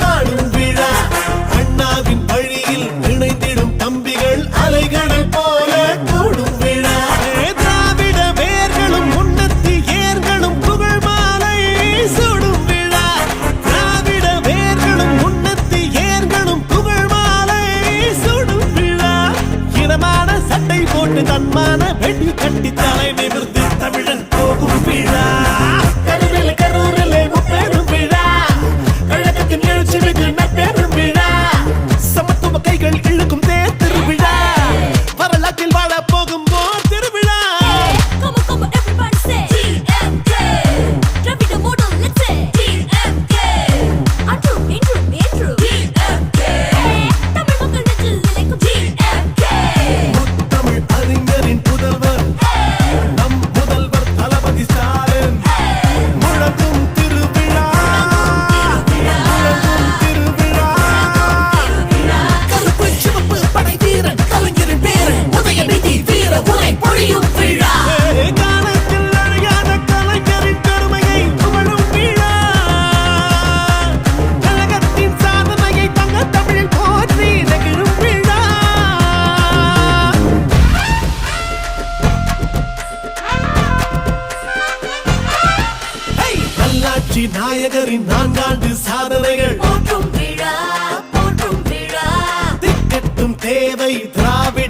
കാണും புரட்சி நாயகரின் நான்காண்டு சாதனைகள். போற்றும் விழா போற்றும் விழா. திக்கட்டும் தேவை திராவிட